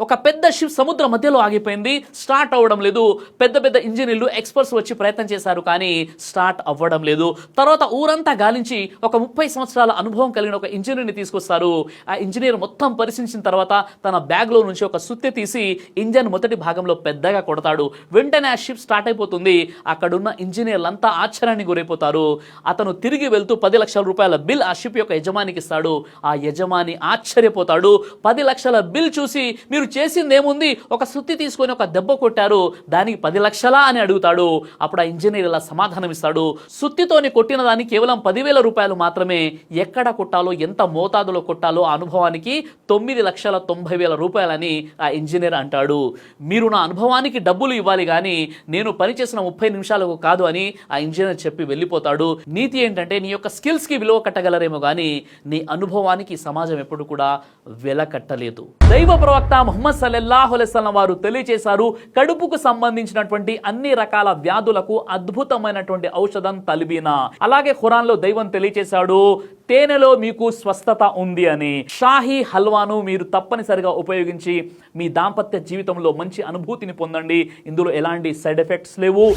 ఒక పెద్ద షిప్ సముద్ర మధ్యలో ఆగిపోయింది. స్టార్ట్ అవ్వడం లేదు. పెద్ద పెద్ద ఇంజనీర్లు ఎక్స్పర్ట్స్ వచ్చి ప్రయత్నం చేశారు కానీ స్టార్ట్ అవ్వడం లేదు. తర్వాత ఊరంతా గాలించి ఒక ముప్పై సంవత్సరాల అనుభవం కలిగిన ఒక ఇంజనీర్ని తీసుకొస్తారు. ఆ ఇంజనీర్ మొత్తం పరిశీలించిన తర్వాత తన బ్యాగ్లో నుంచి ఒక సుత్తి తీసి ఇంజన్ మొదటి భాగంలో పెద్దగా కొడతాడు. వెంటనే ఆ షిప్ స్టార్ట్ అయిపోతుంది. అక్కడున్న ఇంజనీర్లంతా ఆశ్చర్యానికి గురైపోతారు. అతను తిరిగి వెళ్తూ పది లక్షల రూపాయల బిల్ ఆ షిప్ యొక్క యజమానికి ఇస్తాడు. ఆ యజమాని ఆశ్చర్యపోతాడు. పది లక్షల బిల్ చూసి మీరు చేసింది ఏముంది ఒక సుత్తి తీసుకొని ఒక దెబ్బ కొట్టారు. దానికి పది లక్షలా అని అడుగుతాడు. అప్పుడు ఆ ఇంజనీర్ ఇలా సమాధానం ఇస్తాడు. సుత్తితోని కొట్టిన దానికి కేవలం పదివేల రూపాయలు మాత్రమే ఎక్కడ కొట్టాలో ఎంత మోతాదులో కొట్టాలో ఆ అనుభవానికి తొమ్మిది లక్షల తొంభై వేల రూపాయలని ఆ ఇంజనీర్ అంటాడు. మీరు నా అనుభవానికి డబ్బులు ఇవ్వాలి కానీ నేను పనిచేసిన ముప్పై నిమిషాలకు కాదు అని ఆ ఇంజనీర్ చెప్పి వెళ్ళిపోతాడు. నీతి ఏంటంటే నీ యొక్క స్కిల్స్కి విలువ కట్టగలరేమో కానీ నీ అనుభవానికి సమాజం ఎప్పుడు కూడా వెల కట్టలేదు దైవ ప్రవక్త ముహమ్మద్ సల్లల్లాహు వారు తెలియచేశారు కడుపుకు సంబంధించినటువంటి అన్ని రకాల వ్యాధులకు అద్భుతమైనటువంటి ఔషధం తలిబీనా. అలాగే ఖురాన్లో దైవం తెలియచేశాడు తేనెలో మీకు స్వస్థత ఉంది అని. షాహీ హల్వాను మీరు తప్పనిసరిగా ఉపయోగించి మీ దాంపత్య జీవితంలో మంచి అనుభూతిని పొందండి. ఇందులో ఎలాంటి సైడ్ ఎఫెక్ట్స్ లేవు.